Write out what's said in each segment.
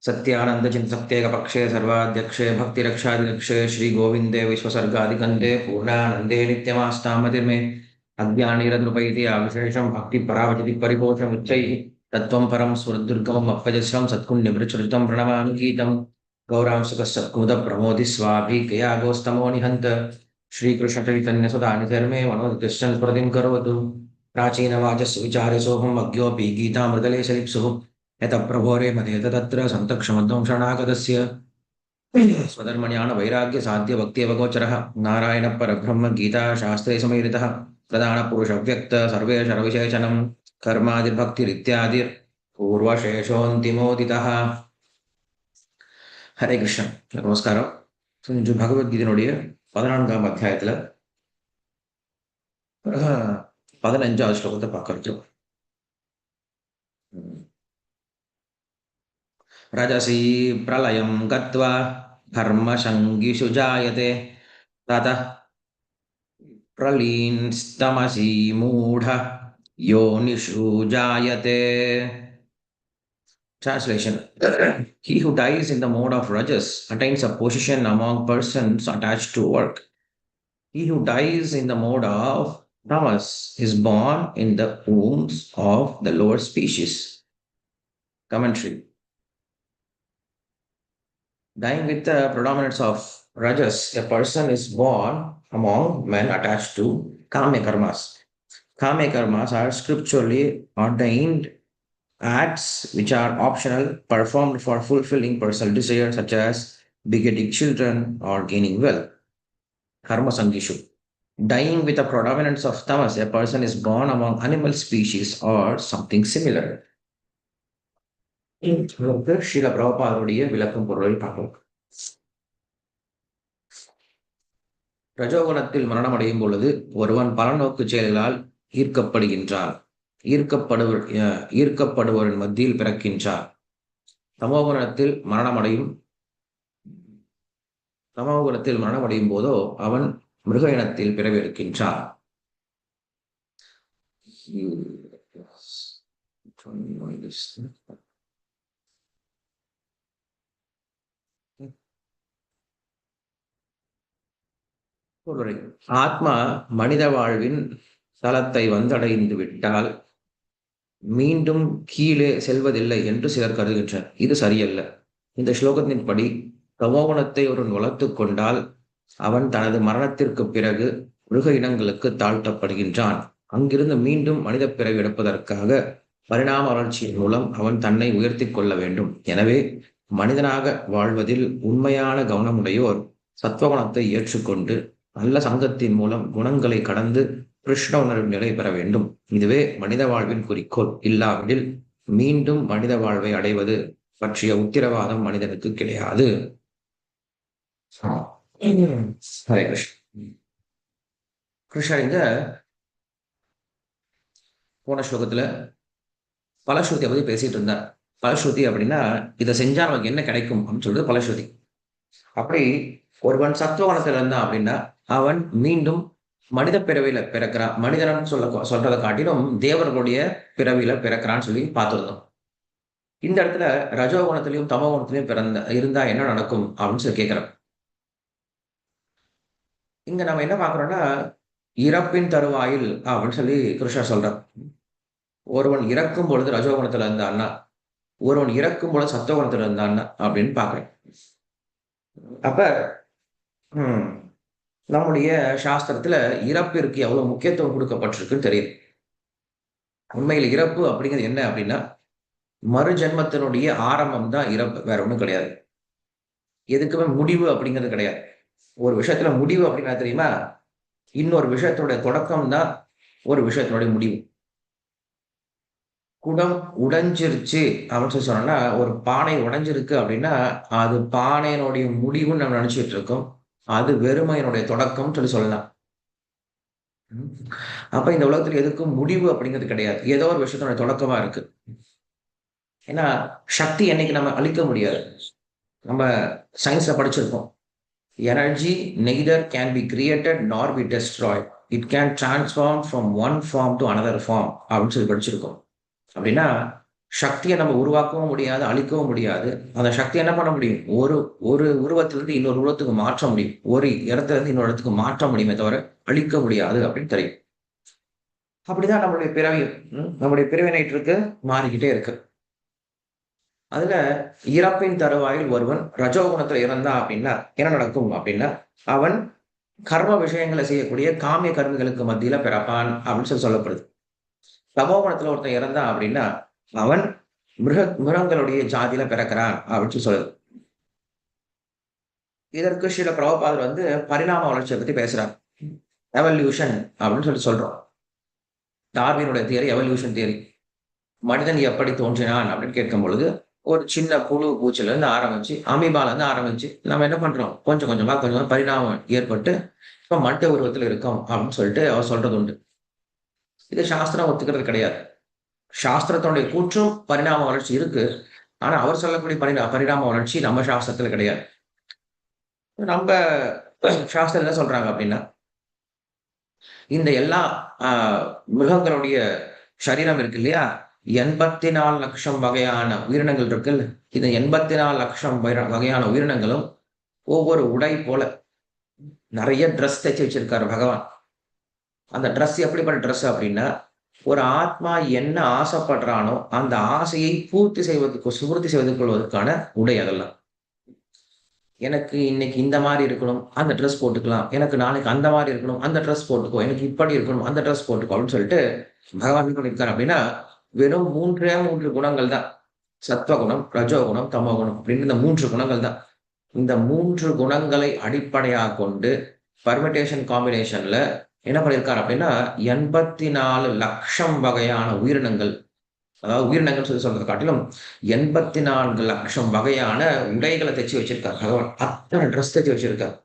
सत्यानंद चिंतक्तेक पक्षे, सर्वाध्यक्षे भक्तिरक्षादिरक्षे श्री गोविंदे विश्वसर्गादिकंदे पूर्णानंदे नित्यमास्तामतिर्मे, अज्ञानिरदृपैति अविशेषं भक्तिपरावचति परिपोषमुच्चैः, तत्त्वं परं स्फुरदुर्गमम् अप्पजस्रं सत्कुण्यमृचरितं प्रणमामि गीतं। गौरांसुकसत्कुमुदप्रमोदि स्वाभिकयागोस्तमो निहन्त। श्रीकृष्णचैतन्यसुधानिधर्मे मनोदिष्टं स्मृतिं करोतु। प्राचीनवाचस्य विचारसोऽहम् अज्ञोऽपि गीतामृतलेशलिप्सुः। यतः प्रभोरे मदेत तत्र सन्तक्षमध्वं शरणागतस्य स्वधर्मज्ञानवैराग्यसाध्यभक्त्यवगोचरः नारायणपरब्रह्म गीताशास्त्रे समीरितः प्रधानपुरुषव्यक्त सर्वेशरविशेषणं कर्मादिर्भक्तिरित्यादिर् பூர்வசேஷோந்திமோதிதா ஹரே கிருஷ்ணன் நமஸ்காரம் இன்று பகவத்கீதையினுடைய பதினான்காம் அத்தியாயத்துல அஹ், பதினஞ்சாவது ஸ்லோகத்தை பார்க்கறோம் रजसी प्रलयं गत्वा धर्मसङ्गिषु जायते ततः प्रलीनस्तमसि मूढ योनिषु जायते Translation He who dies in the mode of rajas attains a position among persons attached to work. He who dies in the mode of tamas is born in the wombs of the lower species. Commentary Dying with the predominance of rajas, a person is born among men attached to kame karmas. Kame karmas are scripturally ordained acts which are optional, performed for fulfilling personal desires such as begetting children or gaining wealth. Karma sangishu. Dying with a predominance of tamas, a person is born among animal species or something similar. இதற்கு ஸ்ரீல பிரபுபாதருடைய விளக்கும் பொருளை பார்ப்போம். ரஜோகுணத்தில் மரணமடையும் பொழுது ஒருவன் பலநோக்கு செயல்களால் ஈர்க்கப்படுகின்றார். ஈர்க்கப்படுவர் ஈர்க்கப்படுவரின் மத்தியில் பிறக்கின்றார். தமோகுணத்தில் மரணமடையும் தமோகுணத்தில் மரணமடையும் போதோ அவன் மிருக இனத்தில் பிறவி எடுக்கின்றான் பொருளை ஆத்மா மனித வாழ்வின் தளத்தை வந்தடைந்து விட்டால் மீண்டும் கீழே செல்வதில்லை என்று சிலர் கருதுகின்றனர். இது சரியல்ல. இந்த ஸ்லோகத்தின்படி தமோகுணத்தை ஒருவன் வளர்த்து கொண்டால் அவன் தனது மரணத்திற்கு பிறகு மிருக இனங்களுக்கு தாழ்த்தப்படுகின்றான். அங்கிருந்து மீண்டும் மனித பிறவி எடுப்பதற்காக பரிணாம வளர்ச்சியின் மூலம் அவன் தன்னை உயர்த்தி கொள்ள வேண்டும். எனவே மனிதனாக வாழ்வதில் உண்மையான கவனமுடையோர் சத்வகுணத்தை ஏற்றுக்கொண்டு நல்ல சங்கத்தின் மூலம் குணங்களை கடந்து கிருஷ்ண உணர்வு நிலை பெற வேண்டும். இதுவே மனித வாழ்வின் குறிக்கோள். இல்லாவிடில் மீண்டும் மனித வாழ்வை அடைவது பற்றிய உத்திரவாதம் மனிதனுக்கு கிடையாது. ஹரே கிருஷ்ண. கிருஷ்ணர் இந்த போன ஸ்லோகத்துல பலஸ்ருதியை பத்தி பேசிட்டு இருந்தார். பலஸ்ருதி அப்படின்னா இதை செஞ்சா நமக்கு என்ன கிடைக்கும் அப்படின்னு சொல்றது பலஸ்ருதி. அப்படி ஒருவன் சத்துவகுணத்துல இருந்தான் அப்படின்னா அவன் மீண்டும் மனித பிறவியில பிறக்கிறான் மனிதன் சொல்ல சொல்றதை காட்டிலும் தேவர்களுடைய பிறவியில பிறக்கிறான்னு சொல்லி பார்த்திருந்தோம். இந்த இடத்துல ரஜோகுணத்திலையும் தமோகுணத்திலையும் பிறந்த இருந்தா என்ன நடக்கும் அப்படின்னு சொல்லி கேட்கிறோம். இங்க நம்ம என்ன பார்க்கிறோம்னா இறப்பின் தருவாயில் அப்படின்னு சொல்லி கிருஷ்ணர் சொல்றார். ஒருவன் இறக்கும் பொழுது ரஜோகுணத்துல இருந்தான்னா ஒருவன் இறக்கும் பொழுது சத்துவகுணத்துல இருந்தான்னா அப்படின்னு பாக்குறேன் அப்ப ஹம், நம்முடைய சாஸ்திரத்துல இறப்பிற்கு எவ்வளவு முக்கியத்துவம் கொடுக்கப்பட்டிருக்குன்னு தெரியுது. உண்மையில் இறப்பு அப்படிங்கிறது என்ன அப்படின்னா மறு ஜென்மத்தினுடைய ஆரம்பம் தான் இறப்பு வேற ஒன்றும் கிடையாது. எதுக்குமே முடிவு அப்படிங்கிறது கிடையாது. ஒரு விஷயத்துல முடிவு அப்படின்னா தெரியுமா? இன்னொரு விஷயத்தோட தொடக்கம் தான் ஒரு விஷயத்தினுடைய முடிவு. குடம் உடைஞ்சிருச்சு அப்படின்னு சொல்லி சொன்னோம்னா ஒரு பானை உடைஞ்சிருக்கு அப்படின்னா அது பானையினுடைய முடிவுன்னு நம்ம நினைச்சிட்டு இருக்கோம். அது வெறுமையினுடைய தொடக்கம்னு சொல்லி சொல்லலாம். அப்ப இந்த உலகத்துல எதுக்கும் முடிவு அப்படிங்கிறது கிடையாது. ஏதோ ஒரு விஷயத்தோட தொடக்கமா இருக்கு. ஏன்னா சக்தி என்னைக்கு நம்ம அழிக்க முடியாது. நம்ம சயின்ஸ்ல படிச்சிருக்கோம் energy neither can be created nor be destroyed it can transform from one form to another form அப்படின்னு சொல்லி படிச்சிருக்கோம். அப்படின்னா சக்தியை நம்ம உருவாக்கவும் முடியாது அழிக்கவும் முடியாது. அந்த சக்தி என்ன பண்ண முடியும்? ஒரு ஒரு உருவத்திலிருந்து இன்னொரு உருவத்துக்கு மாற்ற முடியும். ஒரு இடத்துல இருந்து இன்னொரு இடத்துக்கு மாற்ற முடியுமே தவிர அழிக்க முடியாது அப்படின்னு தெரியும். அப்படிதான் நம்மளுடைய பிறவி நம்முடைய பிறவினைட்டு இருக்கு மாறிக்கிட்டே இருக்கு. அதுல இறப்பின் தருவாயில் ஒருவன் ரஜோகுணத்துல இறந்தா அப்படின்னா என்ன நடக்கும் அப்படின்னா அவன் கர்ம விஷயங்களை செய்யக்கூடிய காமிய கர்மிகளுக்கு மத்தியில பிறப்பான் அப்படின்னு சொல்லி சொல்லப்படுது. தமோகுணத்துல ஒருத்தன் இறந்தான் அப்படின்னா அவன் மிருக மிருகங்களுடைய ஜாதியில பிறக்கிறான் அப்படின்னு சொல்லுது இதற்கு ஸ்ரீல பிரபுபாதர் வந்து பரிணாம வளர்ச்சியை பத்தி பேசுறார். எவல்யூஷன் அப்படின்னு சொல்லி சொல்றோம். டார்வினுடைய தியரி எவல்யூஷன் தியரி மனிதன் எப்படி தோன்றினான் அப்படின்னு கேட்கும் பொழுது ஒரு சின்ன புழு பூச்சில இருந்து ஆரம்பிச்சு அமீபால இருந்து ஆரம்பிச்சு நம்ம என்ன பண்றோம்? கொஞ்சம் கொஞ்சமா கொஞ்சமா பரிணாமம் ஏற்பட்டு இப்ப மட்ட உருவத்துல இருக்கோம் அப்படின்னு சொல்லிட்டு அவர் சொல்றது உண்டு. இது சாஸ்திரம் ஒத்துக்கிறது கிடையாது. சாஸ்திரத்தினுடைய கூற்றும் பரிணாம வளர்ச்சி இருக்கு. ஆனா அவர் சொல்லக்கூடிய பரிணா பரிணாம வளர்ச்சி நம்ம சாஸ்திரத்துல கிடையாது. நம்ம சாஸ்திரம் என்ன சொல்றாங்க அப்படின்னா இந்த எல்லா மிருகங்களுடைய சரீரம் இருக்கு இல்லையா? எண்பத்தி நாலு லட்சம் வகையான உயிரினங்கள் இருக்கு இந்த எண்பத்தி நாலு லட்சம் வகையான உயிரினங்களும் ஒவ்வொரு உடை போல நிறைய ட்ரெஸ் தைச்சு வச்சிருக்காரு பகவான். அந்த ட்ரெஸ் எப்படிப்பட்ட ட்ரெஸ் அப்படின்னா ஒரு ஆத்மா என்ன ஆசைப்படுறானோ அந்த ஆசையை பூர்த்தி செய்வதற்கு சுபூர்த்தி செய்து கொள்வதற்கான உடை அதெல்லாம். எனக்கு இன்னைக்கு இந்த மாதிரி இருக்கணும் அந்த ட்ரெஸ் போட்டுக்கலாம். எனக்கு நாளைக்கு அந்த மாதிரி இருக்கணும் அந்த ட்ரெஸ் போட்டுக்கோ. எனக்கு இப்படி இருக்கணும் அந்த ட்ரெஸ் போட்டுக்கோ அப்படின்னு சொல்லிட்டு பகவான் என்ன பண்ணியிருக்காரு அப்படின்னா வெறும் மூன்றே மூன்று குணங்கள் தான். சத்வகுணம் ரஜோகுணம் தமோகுணம் அப்படின்னு இந்த மூன்று குணங்கள் தான். இந்த மூன்று குணங்களை அடிப்படையாக கொண்டு பர்மிட்டேஷன் காம்பினேஷன்ல என்ன பண்ணியிருக்காரு அப்படின்னா எண்பத்தி நாலு லட்சம் வகையான உயிரினங்கள் அதாவது உயிரினங்கள் சொல்லி சொல்றதை காட்டிலும் எண்பத்தி நான்கு லட்சம் வகையான உடைகளை தைச்சு வச்சிருக்காரு. பகவான் அத்தனை ட்ரெஸ் தைச்சு வச்சிருக்காரு.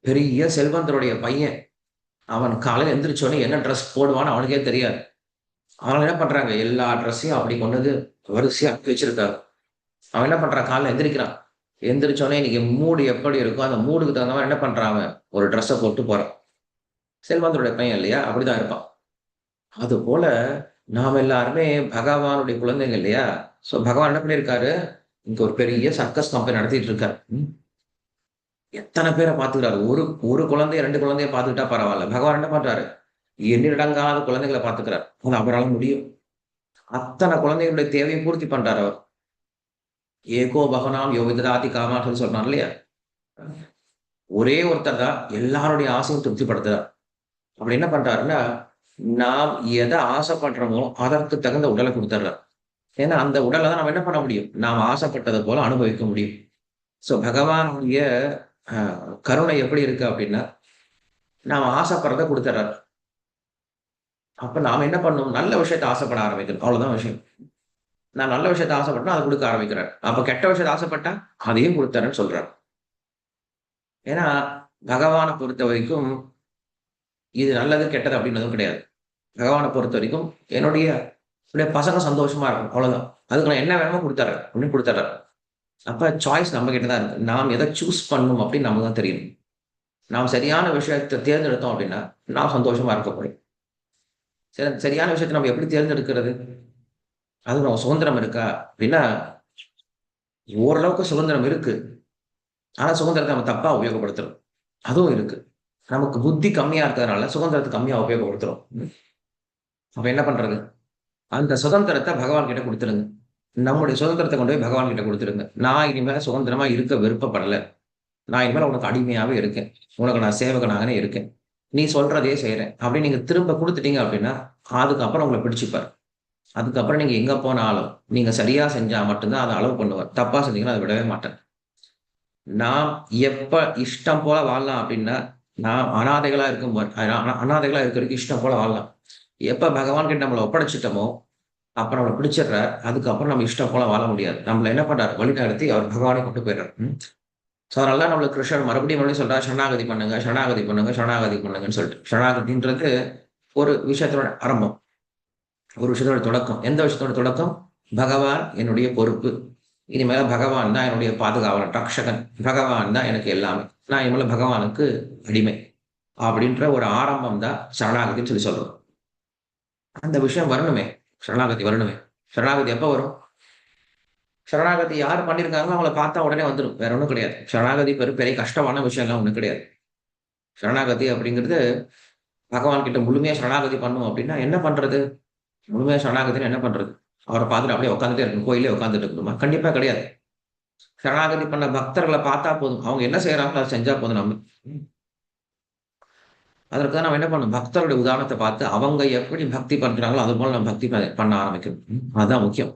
பெரிய செல்வந்தருடைய பையன் அவன் காலையில் எந்திரிச்சோடனே என்ன ட்ரெஸ் போடுவான்னு அவனுக்கே தெரியாது. அவன் என்ன பண்றாங்க? எல்லா ட்ரெஸ்ஸையும் அப்படி கொண்டு வந்து வரிசையா வச்சிருக்காரு. அவன் என்ன பண்றான்? காலையில் எந்திரிக்கிறான். எந்திரிச்சோடனே இன்னைக்கு மூடு எப்படி இருக்கோ அந்த மூடுக்கு தகுந்த மாதிரி என்ன பண்றான் அவன்? ஒரு ட்ரெஸ்ஸை போட்டு போறான். செல்வந்தருடைய பையன் இல்லையா? அப்படிதான் இருப்பான். அது போல நாம் எல்லாருமே பகவானுடைய குழந்தைங்க இல்லையா? ஸோ பகவான் என்ன பண்ணியிருக்காரு? இங்க ஒரு பெரிய சர்க்கஸ் கம்பெனி நடத்திட்டு இருக்காரு. எத்தனை பேரை பார்த்துக்கிறாரு? ஒரு ஒரு குழந்தைய ரெண்டு குழந்தைய பார்த்துக்கிட்டா பரவாயில்ல. பகவான் என்ன பண்றாரு? எண்ணிடங்காத குழந்தைகளை பார்த்துக்கிறார். அது அவரால் முடியும். அத்தனை குழந்தைகளுடைய தேவையை பூர்த்தி பண்றாரு அவர். ஏகோ பகவானாம் யோகிதராதி காமான்னு சொல்றான் இல்லையா? ஒரே ஒருத்தர் தான் எல்லாருடைய ஆசையும் திருப்திப்படுத்துறார். அப்படி என்ன பண்றாருன்னா நாம் எதை ஆசைப்படுறோமோ அதற்கு தகுந்த உடலை கொடுத்துட்றார். ஏன்னா அந்த உடலை தான் நம்ம என்ன பண்ண முடியும்? நாம் ஆசைப்பட்டது போல அனுபவிக்க முடியும். ஸோ பகவானுடைய கருணை எப்படி இருக்கு அப்படின்னா நாம் ஆசைப்படுறத கொடுத்துட்றாரு. அப்ப நாம் என்ன பண்ணணும் நல்ல விஷயத்த ஆசைப்பட ஆரம்பிக்கணும். அவ்வளவுதான் விஷயம். நான் நல்ல விஷயத்த ஆசைப்பட்டா அதை கொடுக்க ஆரம்பிக்கிறேன். அப்ப கெட்ட விஷயத்த ஆசைப்பட்டா அதையும் கொடுத்தாருன்னு சொல்றாரு. ஏன்னா பகவானை பொறுத்த வரைக்கும் இது நல்லது கெட்டது அப்படின்றதும் கிடையாது. பகவானை பொறுத்த வரைக்கும் என்னுடைய என்னுடைய பசங்க சந்தோஷமா இருக்கும் அவ்வளவுதான். அதுக்கு நான் என்ன வேணுமோ கொடுத்தாரு அப்படின்னு கொடுத்தாரு அப்ப சாய்ஸ் நம்ம கிட்ட தான் இருக்கு. நாம் எதை சூஸ் பண்ணணும் அப்படின்னு நமக்கு தான் தெரியும் நாம் சரியான விஷயத்தை தேர்ந்தெடுத்தோம் அப்படின்னா நாம் சந்தோஷமா இருக்க முடியும் சரி சரியான விஷயத்தை நம்ம எப்படி தேர்ந்தெடுக்கிறது? அது நம்ம சுதந்திரம் இருக்கா? அப்படின்னா ஓரளவுக்கு சுதந்திரம் இருக்கு. ஆனா சுதந்திரத்தை நம்ம தப்பா உபயோகப்படுத்துறோம். அதுவும் இருக்கு. நமக்கு புத்தி கம்மியா இருக்கிறதுனால சுதந்திரத்தை கம்மியா உபயோகப்படுத்துறோம். அப்ப என்ன பண்றது? அந்த சுதந்திரத்தை பகவான் கிட்ட கொடுத்துருங்க. நம்முடைய சுதந்திரத்தை கொண்டு போய் பகவான் கிட்ட கொடுத்துருங்க. நான் இனிமேல் சுதந்திரமா இருக்க விருப்பப்படல. நான் இனிமேல் உனக்கு அடிமையாவே இருக்கேன். உனக்கு நான் சேவகனாகவே இருக்கேன். நீ சொல்றதே செய்யறேன் அப்படி நீங்க திரும்ப கொடுத்துட்டீங்க அப்படின்னா அதுக்கப்புறம் உங்களை பிடிச்சிப்பார். அதுக்கப்புறம் நீங்க எங்க போனாலும் நீங்க சரியா செஞ்சா மட்டும்தான் அதை அளவு பண்ணுவார். தப்பா செஞ்சீங்கன்னா அதை விடவே மாட்டேன். நாம் எப்ப இஷ்டம் போல வாழலாம் அப்படின்னா நாம் அனாதைகளா இருக்கும் அனாதைகளாக அனாதைகளா இருக்கிறதுக்கு இஷ்டம் போல வாழலாம். எப்ப பகவான் கிட்ட நம்மளை ஒப்படைச்சிட்டோமோ அப்ப நம்மளை பிடிச்சிடுறார். அதுக்கப்புறம் நம்ம இஷ்டம் போல வாழ முடியாது. நம்மள என்ன பண்றாரு? வழி நடத்தி அவர் பகவானை கொண்டு போயிடுறாரு. ஸோ அதனால நம்மளுக்கு கிருஷ்ணன் மறுபடியும் மறுபடியும் சொல்றா சரணாகதி பண்ணுங்க சரணாகதி பண்ணுங்க சரணாகதி பண்ணுங்கன்னு சொல்லிட்டு. சரணாகதின்றது ஒரு விஷயத்தோட ஆரம்பம். ஒரு விஷயத்தோட தொடக்கம். எந்த விஷயத்தோட தொடக்கம்? பகவான் என்னுடைய பொறுப்பு. இனிமேல பகவான் தான் என்னுடைய பாதுகாவலன் ரக்ஷகன். பகவான் தான் எனக்கு எல்லாமே. நான் இனிமேல் பகவானுக்கு அடிமை. அப்படின்ற ஒரு ஆரம்பம் தான் சரணாகதின்னு சொல்லி சொல்றோம். அந்த விஷயம் வரணுமே. சரணாகதி வரணுமே. சரணாகதி எப்போ வரும்? சரணாகதி யார் பண்ணியிருக்காங்களோ அவங்கள பார்த்தா உடனே வந்துடும் வேற ஒன்றும் கிடையாது. சரணாகதி பெரும் பெரிய கஷ்டமான விஷயம்லாம் ஒன்றும் கிடையாது. சரணாகதி அப்படிங்கிறது பகவான் கிட்ட முழுமையாக சரணாகதி பண்ணும் அப்படின்னா என்ன பண்றது? முழுமையாக சரணாகதின்னு என்ன பண்றது? அவரை பார்த்துட்டு அப்படியே உட்காந்துட்டே இருக்கணும். கோயிலே உட்காந்துட்டு இருக்கணுமா? கண்டிப்பா கிடையாது. சரணாகதி பண்ண பக்தர்களை பார்த்தா போதும். அவங்க என்ன செய்யறாங்களோ அதை செஞ்சா போதும் நம்ம. அதற்கு நம்ம என்ன பண்ணணும்? பக்தருடைய உதாரணத்தை பார்த்து அவங்க எப்படி பக்தி பண்றாங்களோ அது போல நம்ம பக்தி பண்ண ஆரம்பிக்கணும். அதுதான் முக்கியம்.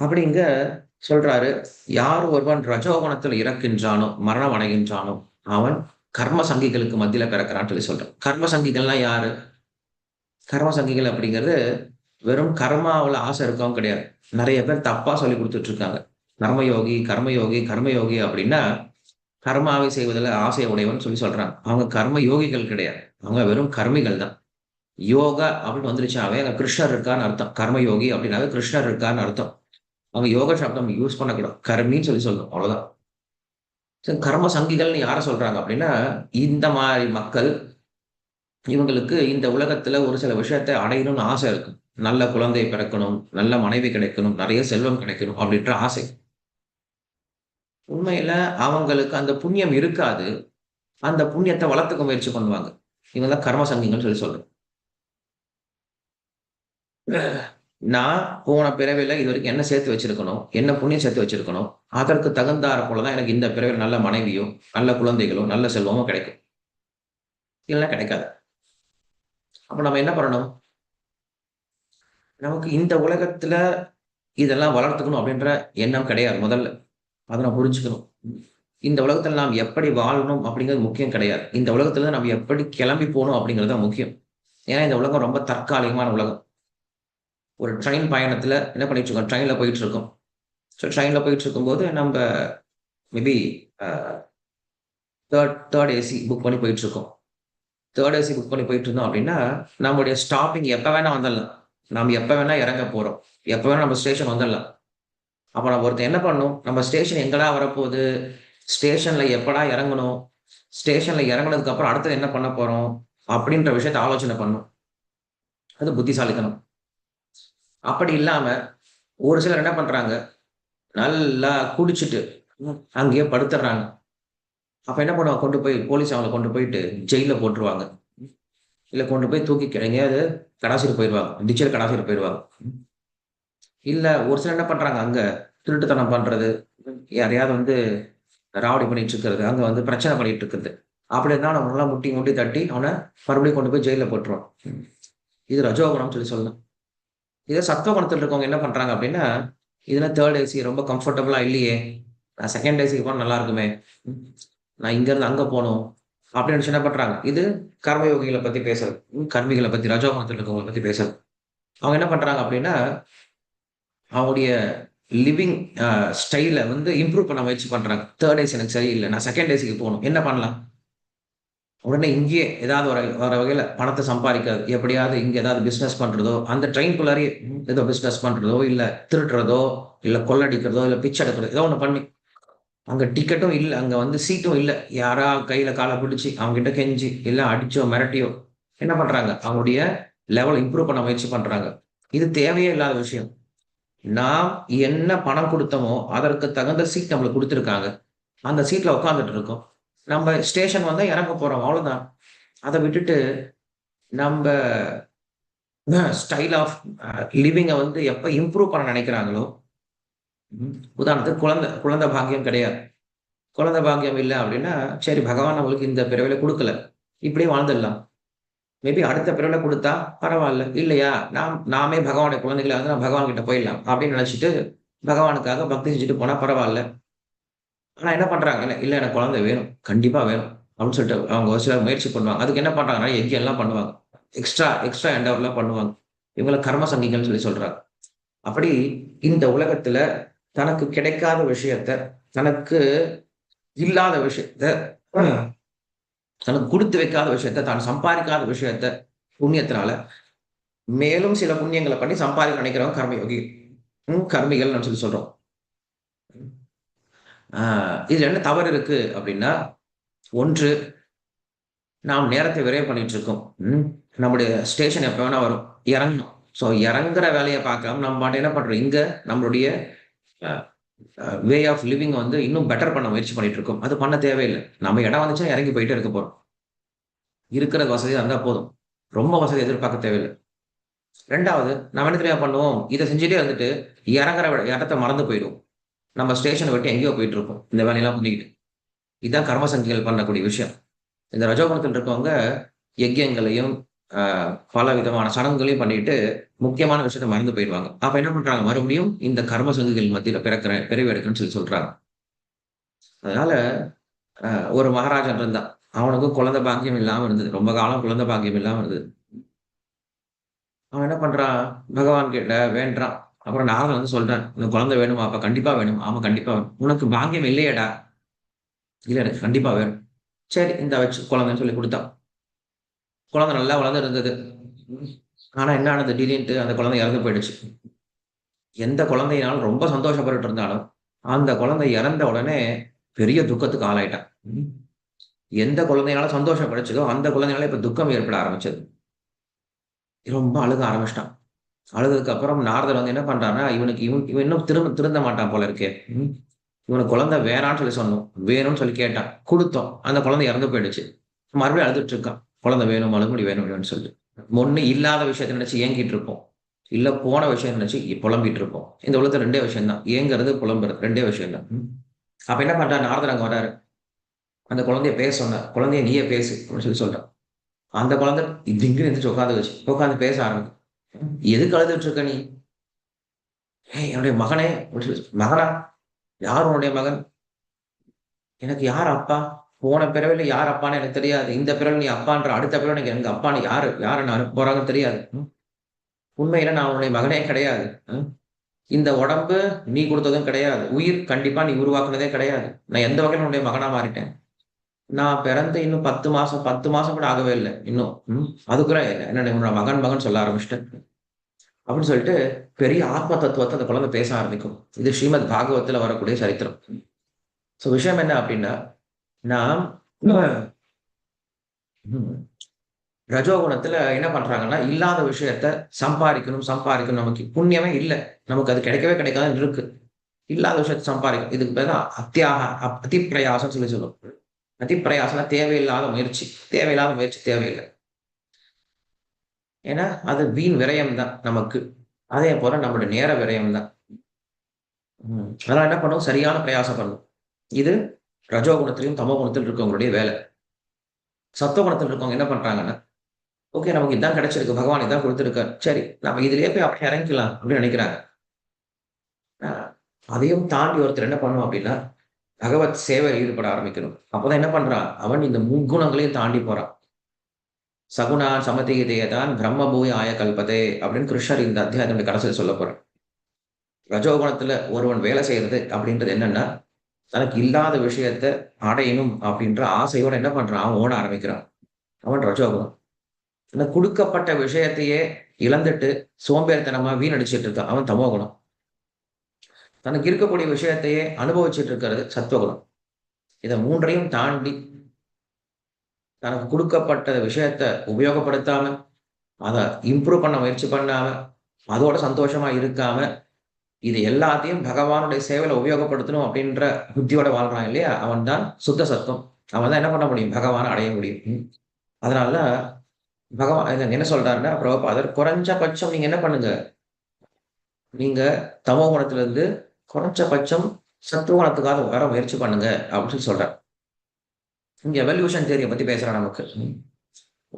அப்படி இங்க சொல்றாரு யார் ஒருவன் ரஜோகுணத்தில் இறக்கின்றானோ மரணம் அடைகின்றானோ அவன் கர்ம சங்கிகளுக்கு மத்தியில பிறக்கிறான்னு சொல்லி சொல்றான் கர்ம சங்கிகள்லாம் யாரு? கர்ம சங்கிகள் அப்படிங்கிறது வெறும் கர்மாவில் ஆசை இருக்கவும் கிடையாது. நிறைய பேர் தப்பா சொல்லி கொடுத்துட்டு இருக்காங்க கர்மயோகி கர்மயோகி கர்மயோகி அப்படின்னா கர்மாவை செய்வதில் ஆசை உடையவன் சொல்லி சொல்றாங்க. அவங்க கர்ம யோகிகள் கிடையாது. அவங்க வெறும் கர்மிகள் தான். யோகா அப்படின்னு வந்துருச்சாவே அங்கே கிருஷ்ணர் இருக்கான்னு அர்த்தம். கர்மயோகி அப்படின்னாவே கிருஷ்ணர் இருக்கான்னு அர்த்தம். அவங்க யோகா சப்தம் யூஸ் பண்ணக்கூடாது. கர்மின்னு சொல்லி சொல்லணும் அவ்வளோதான் சரி, கர்ம சங்கிகள்னு யாரை சொல்றாங்க அப்படின்னா இந்த மாதிரி மக்கள் இவங்களுக்கு இந்த உலகத்துல ஒரு சில விஷயத்தை அடையணும்னு ஆசை இருக்கும் நல்ல குழந்தை பிறக்கணும் நல்ல மனைவி கிடைக்கணும் நிறைய செல்வம் கிடைக்கணும் அப்படின்ற ஆசை. உண்மையில அவங்களுக்கு அந்த புண்ணியம் இருக்காது. அந்த புண்ணியத்தை வளர்த்துக்க முயற்சி பண்ணுவாங்க. இவங்க தான் கர்ம சங்கிகள் சொல்லி சொல்றேன் நான் போன பிறவில இது வரைக்கும் என்ன சேர்த்து வச்சிருக்கணும் என்ன புண்ணியம் சேர்த்து வச்சிருக்கணும் அதற்கு தகுந்தார போலதான் எனக்கு இந்த பிறவில நல்ல மனைவியோ நல்ல குழந்தைகளோ நல்ல செல்வமோ கிடைக்கும். இல்லைன்னா கிடைக்காது. அப்ப நம்ம என்ன பண்ணணும்? நமக்கு இந்த உலகத்துல இதெல்லாம் வளர்த்துக்கணும் அப்படின்ற எண்ணம் கிடையாது முதல்ல. அதை நான் புரிஞ்சுக்கணும். இந்த உலகத்துல நாம் எப்படி வாழணும் அப்படிங்கிறது முக்கியம் கிடையாது. இந்த உலகத்துல நம்ம எப்படி கிளம்பி போகணும் அப்படிங்கிறது தான் முக்கியம். ஏன்னா இந்த உலகம் ரொம்ப தற்காலிகமான உலகம். ஒரு ட்ரெயின் பயணத்துல என்ன பண்ணிட்டு இருக்கோம்? ட்ரெயின்ல போயிட்டு இருக்கோம். ஸோ ட்ரெயின்ல போயிட்டு இருக்கும்போது நம்ம maybe third third AC book பண்ணி போயிட்டு இருக்கோம். தேர்ட் ஏசி புக் பண்ணி போயிட்டு இருந்தோம் அப்படின்னா நம்மளுடைய ஸ்டாப்பிங் எப்போ வேணா வந்துடலாம் நம்ம எப்போ வேணா இறங்க போறோம். எப்போ வேணா நம்ம ஸ்டேஷன் வந்துடலாம். அப்போ நம்ம ஒருத்தர் என்ன பண்ணணும் நம்ம ஸ்டேஷன் எங்கடா வரப்போகுது? ஸ்டேஷன்ல எப்படா இறங்கணும்? ஸ்டேஷன்ல இறங்குனதுக்கு அப்புறம் அடுத்தது என்ன பண்ண போறோம்? அப்படின்ற விஷயத்த ஆலோசனை பண்ணும். அது புத்திசாலித்தனம். அப்படி இல்லாம ஒரு சிலர் என்ன பண்றாங்க? நல்லா குடிச்சிட்டு அங்கேயே படுத்துடுறாங்க. அப்ப என்ன பண்ணுவாங்க? கொண்டு போய் போலீஸ் அவங்களை கொண்டு போயிட்டு ஜெயில போட்டுருவாங்க. இல்ல கொண்டு போய் தூக்கி எங்கேயாவது கடாசியில் போயிடுவாங்க டிச்சல் கடாசியில் போயிடுவாங்க இல்லை ஒரு சிலர் என்ன பண்றாங்க அங்கே திருட்டுத்தனம் பண்றது யாரையாவது வந்து ராவடி பண்ணிட்டு இருக்கிறது அங்கே வந்து பிரச்சனை பண்ணிட்டு இருக்குது. அப்படி இருந்தால் அவனை நல்லா முட்டி முட்டி தட்டி அவனை மறுபடியும் கொண்டு போய் ஜெயிலில் போட்டுருவான் இது ரஜோகுணம்னு சொல்லி சொல்லலாம். இதே சத்துவகுணத்தில் இருக்கவங்க என்ன பண்றாங்க அப்படின்னா இதுல தேர்ட் ஏசி ரொம்ப கம்ஃபர்டபுளா இல்லையே. நான் செகண்ட் ஏசிக்கு போனால் நல்லா இருக்குமே. நான் இங்கேருந்து அங்கே போகணும். அப்படின்னு என்ன பண்றாங்க. இது கர்மயோகிகளை பத்தி பேசுறது. கர்மிகளை பத்தி ரஜோகுணத்தில் இருக்கவங்களை பத்தி பேசுறது. அவங்க என்ன பண்றாங்க அப்படின்னா அவங்களுடைய லிவிங் ஸ்டைலை வந்து இம்ப்ரூவ் பண்ண முயற்சி பண்றாங்க. தேர்ட் டேஸ் எனக்கு சரியில்லை நான் செகண்ட் டேஸுக்கு போகணும். என்ன பண்ணலாம்? உடனே இங்கேயே ஏதாவது ஒரு வர வகையில பணத்தை சம்பாதிக்காது எப்படியாவது இங்கே ஏதாவது பிசினஸ் பண்றதோ அந்த ட்ரெயின்குள்ளாரே ஏதோ பிசினஸ் பண்றதோ இல்லை திருடுறதோ இல்லை கொள்ளடிக்கிறதோ இல்லை பிச்சை எடுக்கிறதோ ஏதோ ஒன்று பண்ணி அங்கே டிக்கெட்டும் இல்லை அங்கே வந்து சீட்டும் இல்லை. யாரா கையில் காலை பிடிச்சி அவங்க கிட்ட கெஞ்சி இல்லை அடிச்சோ மிரட்டியோ என்ன பண்ணுறாங்க அவங்களுடைய லெவல் இம்ப்ரூவ் பண்ண முயற்சி பண்ணுறாங்க இது தேவையே இல்லாத விஷயம். நாம் என்ன பணம் கொடுத்தோமோ அதற்கு தகுந்த சீட் நம்மளுக்கு கொடுத்துருக்காங்க. அந்த சீட்டில் உட்காந்துட்டு இருக்கோம். நம்ம ஸ்டேஷன் வந்தால் இறங்க போகிறோம் அவ்வளோதான் அதை விட்டுட்டு நம்ம ஸ்டைல் ஆஃப் லிவிங்கை வந்து எப்போ இம்ப்ரூவ் பண்ண நினைக்கிறாங்களோ உதாரணத்துக்கு குழந்தை குழந்தை பாக்கியம் கிடையாது. குழந்தை பாக்கியம் இல்லை அப்படின்னா சரி பகவான் நம்மளுக்கு இந்த பிறவில கொடுக்கல. இப்படியே வாழ்ந்துடலாம். மேபி அடுத்த பிறவில கொடுத்தா பரவாயில்ல. இல்லையா? நாம் நாமே பகவானுடைய குழந்தைகளை வந்து நான் பகவான் கிட்ட போயிடலாம். அப்படின்னு நினைச்சிட்டு பகவானுக்காக பக்தி செஞ்சுட்டு போனா பரவாயில்ல. ஆனா என்ன பண்றாங்க? இல்லை இல்லை எனக்கு குழந்தை வேணும். கண்டிப்பா வேணும். அப்படின்னு சொல்லிட்டு அவங்க ஒரு சிலர் முயற்சி பண்ணுவாங்க. அதுக்கு என்ன பண்றாங்கன்னா எக்கி எல்லாம் பண்ணுவாங்க. எக்ஸ்ட்ரா எக்ஸ்ட்ரா எல்லாம் பண்ணுவாங்க. இவங்களை கர்ம சங்கிகள்னு சொல்லி சொல்றாங்க. அப்படி இந்த உலகத்துல தனக்கு கிடைக்காத விஷயத்த தனக்கு இல்லாத விஷயத்த தனக்கு கொடுத்து வைக்காத விஷயத்த தான் சம்பாதிக்காத விஷயத்த புண்ணியத்தினால மேலும் சில புண்ணியங்களை பண்ணி சம்பாதிக்க நினைக்கிறவங்க கர்மயோகி. ஹம், கர்மிகள் நம்ம சொல்லி சொல்றோம். ஆஹ் இதுல என்ன தவறு இருக்கு அப்படின்னா ஒன்று நாம் நேரத்தை விரைவு பண்ணிட்டு இருக்கோம். நம்முடைய ஸ்டேஷன் எப்போ வேணா வரும். இறங்கணும். ஸோ இறங்குற வேலையை பார்க்காம நம்ம என்ன பண்றோம்? இங்க நம்மளுடைய வே ஆஃப் லிவிங் வந்து இன்னும் பெட்டர் பண்ண முயற்சி பண்ணிட்டு இருக்கோம் அது பண்ண தேவையில்லை. நம்ம இடம் வந்துச்சா இறங்கி போயிட்டே இருக்க போறோம். இருக்கிற வசதியாக இருந்தால் போதும். ரொம்ப வசதி எதிர்பார்க்க தேவையில்லை. ரெண்டாவது நம்ம என்ன தெரியாம பண்ணுவோம்? இதை செஞ்சுட்டே வந்துட்டு இறங்குற இடத்த மறந்து போயிடும் நம்ம ஸ்டேஷனை விட்டு எங்கேயோ போயிட்டு இருக்கோம் இந்த வேலையெல்லாம் பண்ணிக்கிட்டு. இதுதான் கர்மசங்கிகள் பண்ணக்கூடிய விஷயம். இந்த ரஜோகுணத்தில் இருக்கவங்க யஜ்யங்களையும் பல விதமான சடங்குகளையும் பண்ணிட்டு முக்கியமான விஷயத்த மறந்து போயிடுவாங்க. அப்ப என்ன பண்றாங்க? மறுபடியும் இந்த கர்ம சங்குகள் மத்தியில பிறக்கிறேன் பிறவி எடுக்கிறேன்னு சொல்லி சொல்றாங்க. அதனால ஒரு மகாராஜன் இருந்தான். அவனுக்கும் குழந்தை பாக்கியம் இல்லாம இருந்தது. ரொம்ப காலம் குழந்தை பாக்கியம் இல்லாம இருந்தது. அவன் என்ன பண்றான்? பகவான் கிட்ட வேண்டான் அப்புறம் நான் வந்து சொல்றேன். இந்த குழந்தை வேணுமா? அப்ப கண்டிப்பா வேணும். ஆமா கண்டிப்பா வேணும். உனக்கு பாக்கியம் இல்லையடா. இல்ல எனக்கு கண்டிப்பா வேணும். சரி இந்த வச்சு குழந்தைன்னு சொல்லி கொடுத்தான். குழந்தை நல்லா வளர்ந்து இருந்தது. ஆனா என்ன ஆனது? திடீர்னு அந்த குழந்தை இறந்து போயிடுச்சு. எந்த குழந்தையினாலும் ரொம்ப சந்தோஷப்பட்டு இருந்தாலும் அந்த குழந்தை இறந்த உடனே பெரிய துக்கத்துக்கு ஆளாயிட்டான். எந்த குழந்தையால சந்தோஷம் கிடைச்சதோ அந்த குழந்தையால இப்ப துக்கம் ஏற்பட ஆரம்பிச்சது. ரொம்ப அழுக ஆரம்பிச்சிட்டான். அழுதுக்கு அப்புறம் நாரதர் வந்து என்ன பண்றாருன்னா இவனுக்கு இவன் இவன் இன்னும் திரும்ப திருந்த மாட்டான் போல இருக்கே. இவனுக்கு குழந்தை வேணான்னு சொல்லி சொன்னோம். வேணும்னு சொல்லி கேட்டான். கொடுத்தோம். அந்த குழந்தை இறந்து போயிடுச்சு. மறுபடியும் அழுதுட்டு இருக்கான். குழந்தை வேணும் மறுபடி வேணும் வேணும்னு சொல்லிட்டு. ஒன்று இல்லாத விஷயத்த நினைச்சு ஏங்கிட்டு இருப்போம். இல்ல போன விஷயம் நினைச்சு புலம்பிட்டு இருப்போம். இந்த உலகத்தில் ரெண்டே விஷயம் தான். ஏங்கிறது புலம்புறது ரெண்டே விஷயம் தான். அப்ப என்ன பண்ணுறா நாரதர் அங்க வராரு. அந்த குழந்தைய பேச சொன்ன குழந்தைய நீயே பேசு அப்படின்னு சொல்லி சொல்கிறான் அந்த குழந்தை திங்கு எந்திரிச்சு உட்காந்து வச்சு உட்காந்து பேச ஆரம்பிக்கும் எதுக்கு அழுதுட்டு இருக்க நீ? ஏய் என்னுடைய மகனே மகனா? யார் உன்னுடைய மகன்? எனக்கு யார் அப்பா? போன பிறவில யார் அப்பான்னு எனக்கு தெரியாது. இந்த பிறவில் நீ அப்பான்ற அடுத்த பிறகு எனக்கு எனக்கு அப்பான்னு யாரு? யாரு நான் போறாங்கன்னு தெரியாது. உண்மையில நான் உன்னுடைய மகனே கிடையாது. இந்த உடம்பு நீ கொடுத்ததும் கிடையாது. உயிர் கண்டிப்பா நீ உருவாக்குனதே கிடையாது. நான் எந்த வகையில உன்னுடைய மகனா மாறிட்டேன்? நான் பிறந்து இன்னும் பத்து மாசம் பத்து மாசம் கூட ஆகவே இல்லை. இன்னும். அதுக்குள்ள என்ன? உன்னோட மகன் மகன் சொல்ல ஆரம்பிச்சிட்டேன் அப்படின்னு சொல்லிட்டு பெரிய ஆத்ம தத்துவத்தை அந்த குழந்தை பேச ஆரம்பிக்கும். இது ஸ்ரீமத் பாகவத்துல வரக்கூடிய சரித்திரம். ஸோ விஷயம் என்ன அப்படின்னா நாம் ரஜோகுணத்துல என்ன பண்றாங்கன்னா இல்லாத விஷயத்த சம்பாதிக்கணும் சம்பாதிக்கணும். நமக்கு புண்ணியமே இல்லை. நமக்கு அது கிடைக்கவே கிடைக்காது இருக்கு. இல்லாத விஷயத்த சம்பாதிக்கணும். இதுக்கு பேர் தான் அத்தியாக அதிப்பிரயாசம் சொல்லி சொல்லுவோம். அதிப்பிரயாசம் தேவையில்லாத முயற்சி. தேவையில்லாத முயற்சி தேவையில்லை. ஏன்னா அது வீண் விரயம் தான் நமக்கு. அதே போல நம்மளுடைய நேர விரயம் தான். அதெல்லாம் என்ன பண்ணும் சரியான பிரயாசம் பண்ணும் இது ரஜோகுணத்திலையும் தமோ குணத்தில் இருக்கவங்களுடைய வேலை. சத்துவகுணத்தில் இருக்கவங்க என்ன பண்றாங்கன்னா ஓகே நமக்கு இதான் கிடைச்சிருக்கு. பகவான் இதான் கொடுத்துருக்காரு. சரி நம்ம இதுலயே போய் அப்படி இறங்கிக்கலாம் அப்படின்னு நினைக்கிறாங்க. அதையும் தாண்டி ஒருத்தர் என்ன பண்ணும் அப்படின்னா பகவத் சேவை ஈடுபட ஆரம்பிக்கணும். அப்போதான் என்ன பண்றான்? அவன் இந்த முக்குணங்களையும் தாண்டி போறான். சகுணா சமதீதையதான் பிரம்மபூய ஆய கல்பதே அப்படின்னு கிருஷ்ணர் இந்த அத்தியாயத்தினுடைய கடைசியில் சொல்ல போறேன் ரஜோகுணத்துல ஒருவன் வேலை செய்யறது அப்படின்றது என்னன்னா தனக்கு இல்லாத விஷயத்த அடையணும் அப்படின்ற ஆசையோட என்ன பண்றான்? அவன் ஓட ஆரம்பிக்கிறான். அவன் ரஜோகுணம் இந்த கொடுக்கப்பட்ட விஷயத்தையே இழந்துட்டு சோம்பேறித்தனமா வீணடிச்சிட்டு இருக்கான். அவன் தமோகுணம். தனக்கு இருக்கக்கூடிய விஷயத்தையே அனுபவிச்சுட்டு இருக்கிறது சத்துவகுணம் இதை மூன்றையும் தாண்டி தனக்கு கொடுக்கப்பட்ட விஷயத்த உபயோகப்படுத்தாம அதை இம்ப்ரூவ் பண்ண முயற்சி பண்ணாம அதோட சந்தோஷமா இருக்காம இது எல்லாத்தையும் பகவானுடைய சேவையில உபயோகப்படுத்தணும் அப்படின்ற புத்தியோட வாழ்றான் இல்லையா? அவன் தான் சுத்த சத்தம் அவன் தான் என்ன பண்ண முடியும்? பகவானை அடைய முடியும். அதனால பகவான் என்ன சொல்றாருன்னா பிரபுபாதர் குறைஞ்சபட்சம் நீங்க என்ன பண்ணுங்க? நீங்க தமோ குணத்துல இருந்து குறைஞ்சபட்சம் சத்துவகுணத்துக்காக வர முயற்சி பண்ணுங்க அப்படின்னு சொல்லி சொல்றார். இங்க எவல்யூஷன் தேரியை பத்தி பேசுறான் நமக்கு.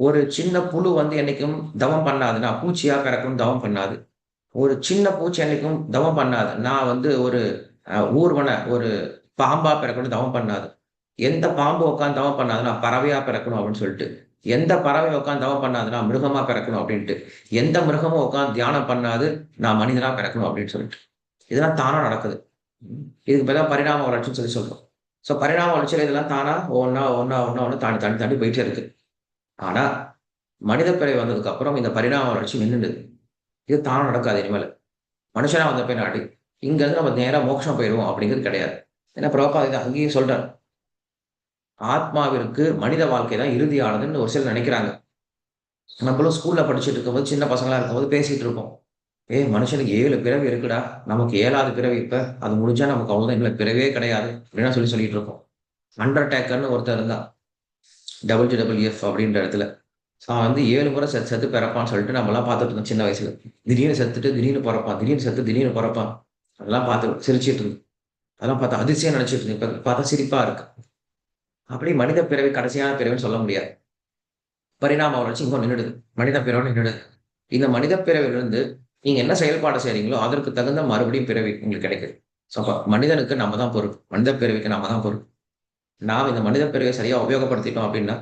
ஒரு சின்ன புழு வந்து என்னைக்கும் தவம் பண்ணாதுன்னா பூச்சியா பிறக்கும் தவம் பண்ணாது. ஒரு சின்ன பூச்சி என்னைக்கும் தவம் பண்ணாது. நான் வந்து ஒரு ஊர்வன ஒரு பாம்பா பிறக்கணும் தவம் பண்ணாது. எந்த பாம்பு உட்காந்து தவம் பண்ணாது நான் பறவையா பிறக்கணும் அப்படின்னு சொல்லிட்டு. எந்த பறவை உட்காந்து தவம் பண்ணாது நான் மிருகமா பிறக்கணும் அப்படின்ட்டு. எந்த மிருகமும் உட்காந்து தியானம் பண்ணாது நான் மனிதனா பிறக்கணும் அப்படின்னு சொல்லிட்டு. இதெல்லாம் தானா நடக்குது. இதுக்கு பேர் பரிணாம வளர்ச்சின்னு சொல்லி சொல்றோம். ஸோ பரிணாம வளர்ச்சியில் இதெல்லாம் தானா? ஒன்னா ஒன்னா ஒன்னா ஒன்று தாண்டி தாண்டி தாண்டி போயிட்டே இருக்கு. ஆனா மனித பிறவை வந்ததுக்கு அப்புறம் இந்த பரிணாம வளர்ச்சி நின்றுடுது இது தானே நடக்காது இனிமேல். மனுஷனாக வந்த போய் நாடி இங்கேருந்து நம்ம நேராக மோட்சம் போயிடுவோம் அப்படிங்கிறது கிடையாது. ஏன்னா பிரபா இதை அங்கேயும் சொல்கிறார் ஆத்மாவிற்கு மனித வாழ்க்கை தான் இறுதியானதுன்னு ஒரு சிலர் நினைக்கிறாங்க. நம்மளும் ஸ்கூலில் படிச்சுட்டு இருக்கும்போது சின்ன பசங்களாக இருக்கும்போது பேசிகிட்டு இருப்போம். ஏ மனுஷனுக்கு ஏழு பிறவி இருக்குடா. நமக்கு ஏழாவது பிறவி இப்போ. அது முடிஞ்சா நமக்கு அவ்வளோதான் இல்லை பிறவே கிடையாது. அப்படின்னு சொல்லி சொல்லிட்டு இருப்போம். அண்டர்டேக்கர்னு ஒருத்தர் இருந்தான் டபிள்யூ டபுள்யூஎஃப் அப்படின்ற இடத்துல. அவன் வந்து ஏழு முறை செத்து செத்து பிறப்பான்னு சொல்லிட்டு நம்மலாம் பார்த்துட்டு இருந்தோம் சின்ன வயசுல. திடீர்னு செத்துட்டு திடீர்னு பிறப்பான் திடீர்னு செத்து திடீர்னு பிறப்பான். அதெல்லாம் பார்த்து சிரிச்சிட்டு இருந்து அதெல்லாம் பார்த்தா அதிசயம் நினைச்சிட்டு இருந்து பார்த்தா சிரிப்பா இருக்கு. அப்படி மனித பிறவி கடைசியான பிறவின்னு சொல்ல முடியாது. பரிணாம வளர்ச்சி இங்கே நின்றுடுது மனித பிறவை நின்றுடுது இந்த மனித பிறவிலிருந்து நீங்க என்ன செயல்பாடு செய்றீங்களோ அதற்கு தகுந்த மறுபடியும் பிறவி உங்களுக்கு கிடைக்குது. ஸோ அப்போ மனிதனுக்கு நம்ம தான் பொறுப்பு. மனித பிறவிக்கு நம்ம தான் பொறுப்பு. நாம் இந்த மனித பிறவை சரியா உபயோகப்படுத்திட்டோம் அப்படின்னா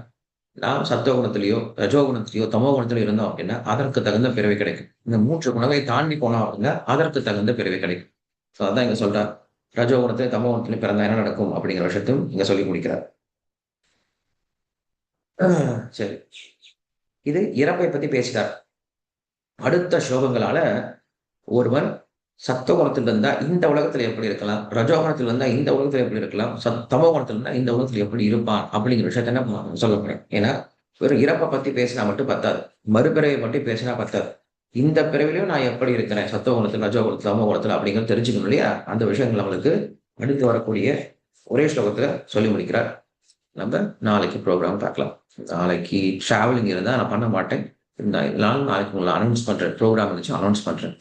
நாம் சத்துவகுணத்திலேயோ ரஜோகுணத்திலேயோ தமோ குணத்திலேயோ இருந்தோம் அப்படின்னா அதற்கு தகுந்த பிறவி கிடைக்கும். இந்த மூன்று குணங்களை தாண்டி போனோம் அப்படின்னா அதற்கு தகுந்த பிறவி கிடைக்கும். ஸோ அதான் இங்க சொல்றார். ரஜோகுணத்திலையும் தமோ குணத்திலையும் பிறந்தா என்ன நடக்கும் அப்படிங்கிற விஷயத்தையும் இங்க சொல்லி முடிக்கிறார். சரி. இது இறப்பை பத்தி பேசினார் அடுத்த சோகங்களால ஒருவன் சத்துவகுணத்தில் இருந்தா இந்த உலகத்துல எப்படி இருக்கலாம்? ரஜோகுணத்தில் இருந்தா இந்த உலகத்துல எப்படி இருக்கலாம்? சத் தமோ இருந்தா இந்த உலகத்துல எப்படி இருப்பான்? அப்படிங்கிற விஷயத்த என்ன சொல்ல முடியும் ஏன்னா வெறும் இறப்பை பத்தி பேசினா மட்டும் பத்தாது. மறுபிறவை பற்றி பேசினா பத்தாது. இந்த பிறவிலையும் நான் எப்படி இருக்கிறேன்? சத்துவகுணத்தில் ரஜோகுணத்தில் தமோகுணத்தில் அப்படிங்கிறது தெரிஞ்சுக்கணும் இல்லையா? அந்த விஷயங்கள் நம்மளுக்கு அடுத்து வரக்கூடிய ஒரே ஸ்லோகத்துல சொல்லி முடிக்கிறார். நம்ம நாளைக்கு ப்ரோக்ராம் பார்க்கலாம். நாளைக்கு டிராவலிங் இருந்தால் நான் பண்ண மாட்டேன். இருந்தால் நாளைக்கு உங்களை அனௌன்ஸ் பண்ணுறேன் ப்ரோக்ராம் இருந்துச்சு அனௌன்ஸ் பண்ணுறேன்